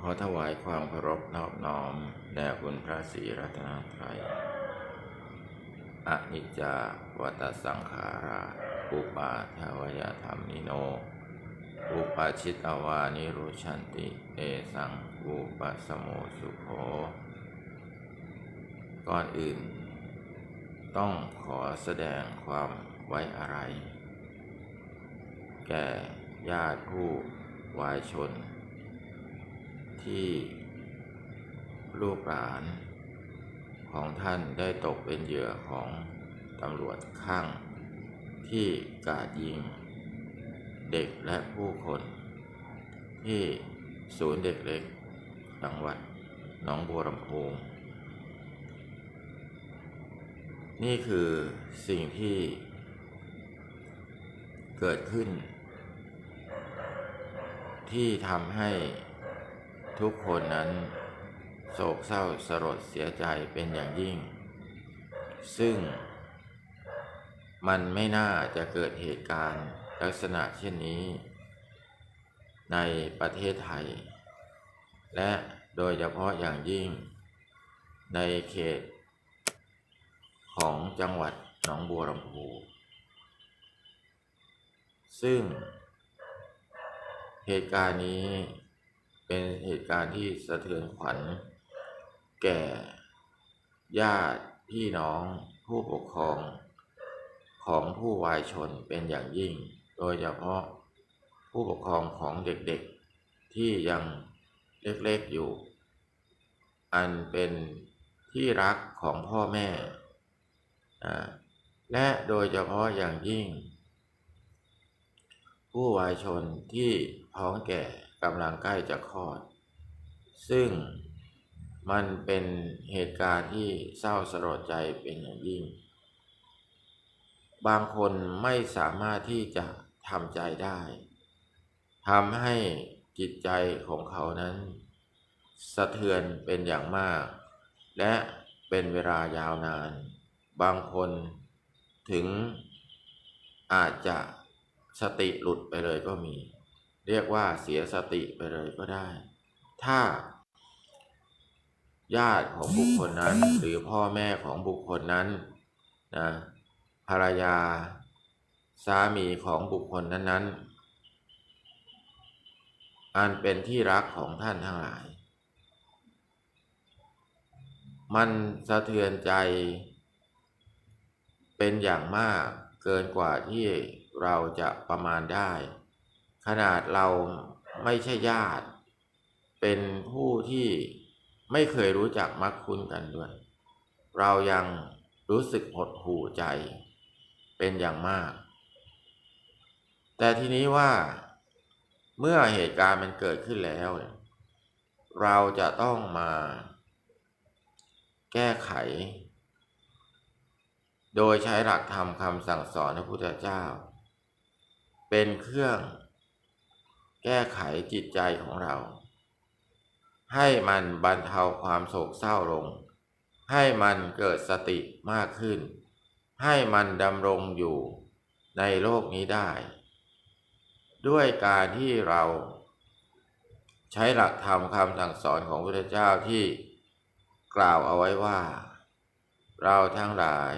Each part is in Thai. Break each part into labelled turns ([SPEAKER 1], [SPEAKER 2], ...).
[SPEAKER 1] ขอถวายความเคารพนอบน้อมแด่คุณพระศรีรัตนตรัยอนิจจาวัตสังขาราอุปาทวยธรรมนิโน อุปาชิตาวานิรุชันติเอสังอุปสโมสุโขก่อนอื่น ต้องขอแสดงความไว้อะไร แก่ญาติผู้วายชน ที่ลูกหลานของท่านได้ตกเป็นเหยื่อของตำรวจข้าง ที่กาดยิง เด็กและผู้คน ที่ศูนย์เด็กเล็กจังหวัดหนองบัวลำพูนี่คือสิ่งที่เกิดขึ้น ที่ทำให้ ทุกคนนั้นโศกเศร้าสลดเสียใจเป็นอย่างยิ่ง ซึ่ง มันไม่น่าจะเกิดเหตุการณ์ลักษณะเช่นนี้ ในประเทศไทย และโดยเฉพาะอย่างยิ่ง ในเขต ของจังหวัดหนองบัวลำพูซึ่งเหตุการณ์นี้ เป็นเหตุการณ์ที่สะเทือนขวัญแก่ญาติพี่น้องผู้ปกครองของผู้วายชนเป็นอย่างยิ่ง โดยเฉพาะผู้ปกครองของเด็กๆที่ยังเล็กๆอยู่ อันเป็นที่รักของพ่อแม่ และโดยเฉพาะอย่างยิ่ง ผู้วายชนที่ท้องแก่ กำลังใกล้จะคลอด ซึ่งมันเป็นเหตุการณ์ที่เศร้าสลดใจเป็นอย่างยิ่ง บางคนไม่สามารถที่จะทำใจได้ทำให้จิตใจของเขานั้น สะเทือนเป็นอย่างมาก และเป็นเวลายาวนาน บางคนถึงอาจจะสติหลุดไปเลยก็มี เรียกว่าเสียสติไปเลยก็ได้ ถ้า ญาติของบุคคลนั้น หรือพ่อแม่ของบุคคลนั้นนะภรรยา สามีของบุคคลนั้นๆ อันเป็นที่รักของท่านทั้งหลาย มันสะเทือนใจ เป็นอย่างมากเกินกว่าที่เราจะประมาณได้ ขนาดเราไม่ใช่ญาติ เป็นผู้ที่ไม่เคยรู้จักมักคุ้นกันด้วย เรายังรู้สึกหดหู่ใจเป็นอย่างมาก แต่ทีนี้ว่าเมื่อเหตุการณ์มันเกิดขึ้นแล้ว เราจะต้องมาแก้ไข โดยใช้หลักธรรมคำสั่งสอนพระพุทธเจ้า เป็นเครื่อง แก้ไขจิตใจของเรา ให้มันบรรเทาความโศกเศร้าลง ให้มันเกิดสติมากขึ้น ให้มันดำรงอยู่ในโลกนี้ได้ ด้วยการที่เราใช้หลักธรรมคำสั่งสอนของพระพุทธเจ้าที่กล่าวเอาไว้ว่า เราทั้งหลาย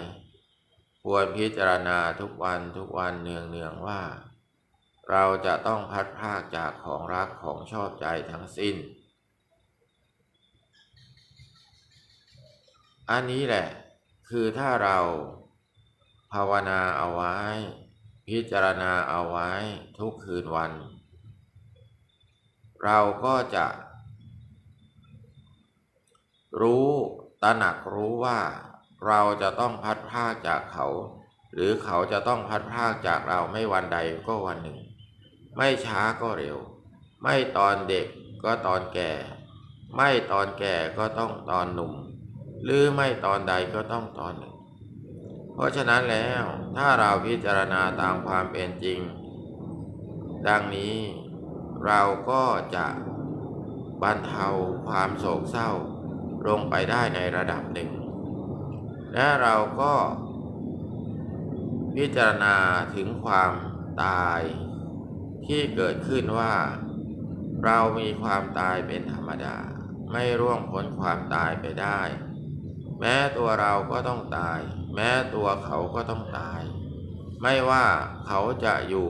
[SPEAKER 1] ควรพิจารณาทุกวันทุกวันเนืองเนืองว่า เราจะต้องพัดพากจากของรักของชอบใจทั้งสิ้น อันนี้แหละ คือถ้าเราภาวนาเอาไว้ พิจารณาเอาไว้ทุกคืนวัน เราก็จะ รู้ตระหนักรู้ว่าเราจะต้องพัดพากจากเขา หรือเขาจะต้องพัดพากจากเราไม่วันใดก็วันหนึ่ง ไม่ช้าก็เร็ว ไม่ตอนเด็กก็ตอนแก่ ไม่ตอนแก่ก็ต้องตอนหนุ่ม หรือไม่ตอนใดก็ต้องตอนหนึ่ง เพราะฉะนั้นแล้วถ้าเราพิจารณาตามความเป็นจริง ดังนี้เราก็จะบรรเทาความโศกเศร้าลงไปได้ในระดับหนึ่ง และเราก็พิจารณาถึงความตาย ที่เกิดขึ้นว่า เรามีความตายเป็นธรรมดา ไม่ร่วงพ้นความตายไปได้ แม้ตัวเราก็ต้องตาย แม้ตัวเขาก็ต้องตาย ไม่ว่าเขาจะอยู่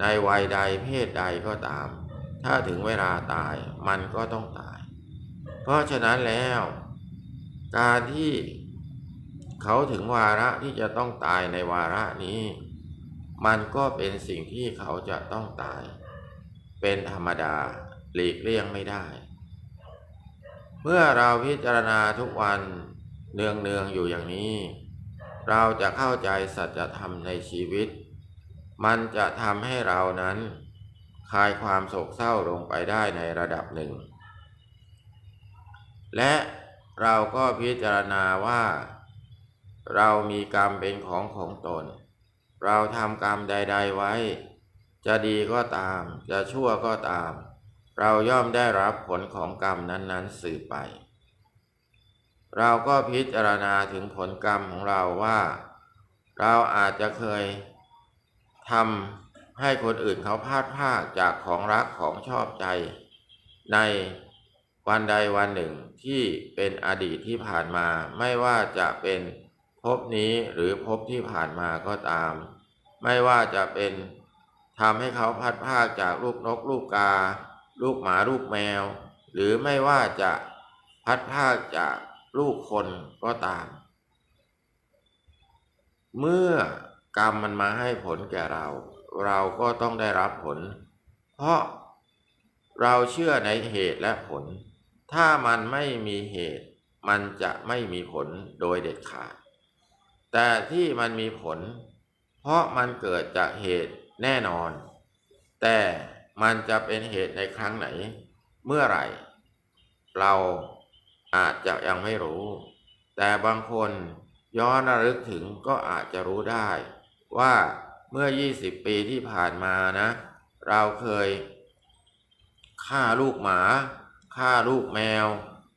[SPEAKER 1] ในวัยใดเพศใดก็ตาม ถ้าถึงเวลาตายมันก็ต้องตาย เพราะฉะนั้นแล้ว การที่เขาถึงวาระที่จะต้องตายในวาระนี้ มันก็เป็นสิ่งที่เขาจะต้องตาย เป็นธรรมดาหลีกเลี่ยงไม่ได้ เมื่อเราพิจารณาทุกวันเนืองเนืองๆอยู่อย่างนี้ เราจะเข้าใจสัจธรรมในชีวิต มันจะทำให้เรานั้นคลายความโศกเศร้าลงไปได้ในระดับหนึ่ง และเราก็พิจารณาว่า เรามีกรรมเป็นของของตน เราทำกรรมใด ๆไว้ จะดีก็ตาม จะชั่วก็ตาม เราย่อมได้รับผลของกรรมนั้นๆสืบไป เราก็พิจารณาถึงผลกรรมของเราว่า เราอาจจะเคยทำให้คนอื่นเขาพลาดพลาดจากของรักของชอบใจ ในวันใดวันหนึ่งที่เป็นอดีตที่ผ่านมาไม่ว่าจะเป็นภพนี้หรือภพที่ผ่านมาก็ตาม ไม่ว่าจะเป็นทำให้เขาพัดพากจากลูกนกลูกกา ลูกหมาลูกแมว หรือไม่ว่าจะพัดพากจากลูกคนก็ตาม เมื่อกรรมมันมาให้ผลแก่เรา เราก็ต้องได้รับผล เพราะเราเชื่อในเหตุและผล ถ้ามันไม่มีเหตุ มันจะไม่มีผลโดยเด็ดขาด แต่ที่มันมีผล เพราะมันเกิดจากเหตุแน่นอน แต่มันจะเป็นเหตุในครั้งไหน เมื่อไหร่ เราอาจจะยังไม่รู้ แต่บางคนย้อนระลึกถึงก็อาจจะรู้ได้ ว่าเมื่อ 20 ปีที่ผ่านมานะ เราเคยฆ่าลูกหมาฆ่าลูกแมว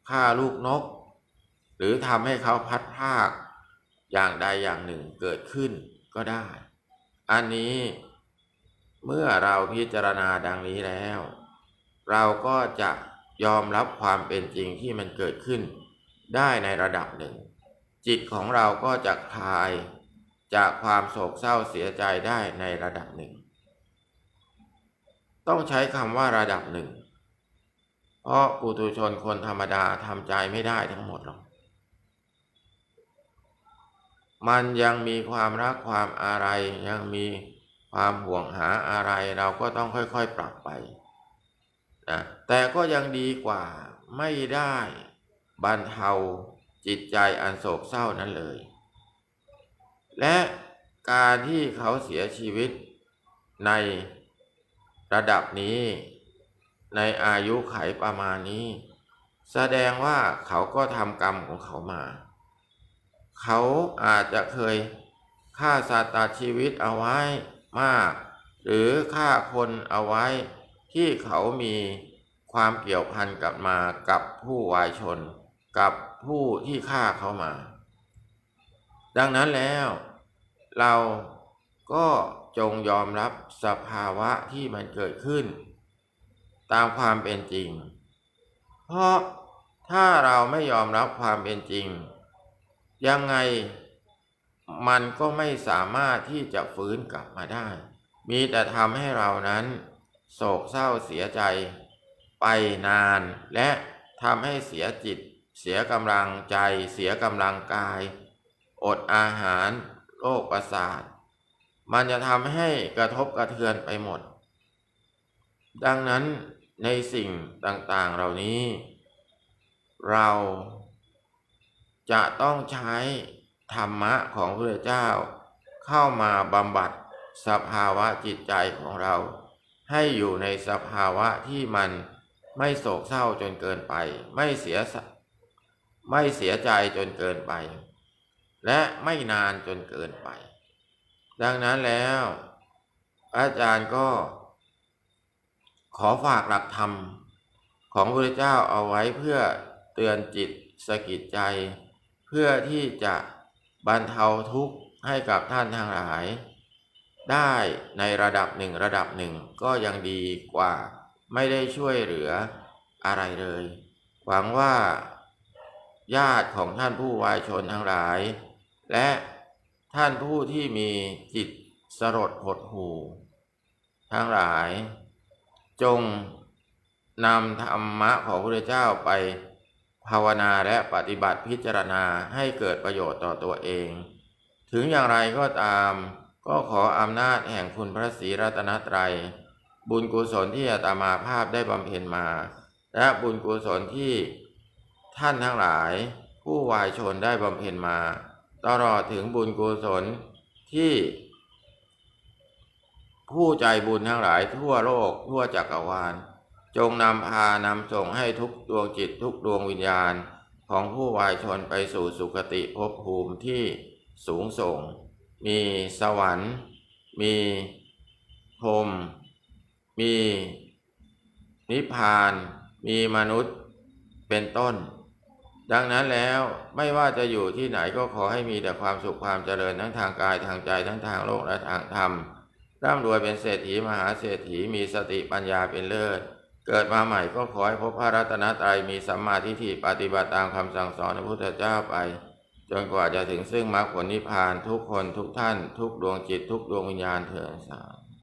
[SPEAKER 1] ฆ่าลูกนก หรือทำให้เขาพัดพากอย่างใดอย่างหนึ่งเกิดขึ้น ก็ได้ อันนี้เมื่อเราพิจารณาดังนี้แล้ว เราก็จะยอมรับความเป็นจริงที่มันเกิดขึ้น ได้ในระดับหนึ่ง จิตของเราก็จะคลายจากความโศกเศร้าเสียใจได้ในระดับหนึ่ง ต้องใช้คำว่าระดับหนึ่ง เพราะปุถุชนคนธรรมดาทำใจไม่ได้ทั้งหมดหรอก มันยังมีความรักความอะไรยังมีความห่วงหาอะไรเราก็ต้องค่อยๆปรับไปนะแต่ก็ยังดีกว่าไม่ได้บรรเทาจิตใจอันโศกเศร้านั้นเลย และการที่เขาเสียชีวิตในระดับนี้ ในอายุไขประมาณนี้ แสดงว่าเขาก็ทำกรรมของเขามา เขาอาจจะเคยฆ่าสัตว์ตัดชีวิตเอาไว้มาก หรือฆ่าคนเอาไว้ที่เขามีความเกี่ยวพันกับมากับผู้วายชน กับผู้ที่ฆ่าเขามา ดังนั้นแล้ว เราก็จงยอมรับสภาวะที่มันเกิดขึ้น ตามความเป็นจริง เพราะถ้าเราไม่ยอมรับความเป็นจริง ยังไงมันก็ไม่สามารถที่จะฟื้นกลับมาได้ มีแต่ทำให้เรานั้น โศกเศร้าเสียใจ ไปนาน และทำให้เสียจิต เสียกำลังใจ เสียกำลังกาย อดอาหารโรคประสาท มันจะทำให้กระทบกระเทือนไปหมด ดังนั้นในสิ่งต่างๆเหล่านี้ เรา จะต้องใช้ธรรมะของพระเจ้า เข้ามาบำบัดสภาวะจิตใจของเรา ให้อยู่ในสภาวะที่มันไม่โศกเศร้าจนเกินไป ไม่เสียไม่เสียใจจนเกินไป และไม่นานจนเกินไป ดังนั้นแล้ว อาจารย์ก็ ขอฝากหลักธรรมของพระเจ้าเอาไว้เพื่อเตือนจิตสกิดใจ เพื่อที่จะบรรเทาทุกข์ให้กับท่านทั้งหลาย ได้ในระดับหนึ่งระดับหนึ่งก็ยังดีกว่าไม่ได้ช่วยเหลืออะไรเลย หวังว่า ญาติของท่านผู้วายชนทั้งหลาย และท่านผู้ที่มีจิตสลดหดหูทั้งหลาย จงนำธรรมะของพระพุทธเจ้าไป ภาวนาและปฏิบัติพิจารณาให้เกิดประโยชน์ต่อตัวเอง ถึงอย่างไรก็ตาม ก็ขออำนาจแห่งคุณพระศรีรัตนตรัย บุญกุศลที่อาตมาภาพได้บำเพ็ญมา และบุญกุศลที่ท่านทั้งหลาย ผู้วายชนได้บำเพ็ญมา ตลอดถึงบุญกุศลที่ ผู้ใจบุญทั้งหลายทั่วโลกทั่วจักรวาล จงนำพานำส่งให้ทุกดวงจิตทุกดวงวิญญาณของผู้วายชนไปสู่สุคติภพภูมิที่สูงส่ง มีสวรรค์ มีพรมมีนิพพาน มีมนุษย์เป็นต้น ดังนั้นแล้วไม่ว่าจะอยู่ที่ไหนก็ขอให้มีแต่ความสุขความเจริญทั้งทางกายทางใจทั้งทางโลกและทางธรรมร่ำรวยเป็นเศรษฐีมหาเศรษฐีมีสติปัญญาเป็นเลิศ เกิดมาใหม่ก็ขอให้พบพระรัตนตรัยมีสัมมาทิฏฐิปฏิบัติตามคำสั่งสอนของพระพุทธเจ้าไป จนกว่าจะถึงซึ่งมรรคผลนิพพานทุกคนทุกท่าน ทุกดวงจิตทุกดวงวิญญาณเถิดสาธุ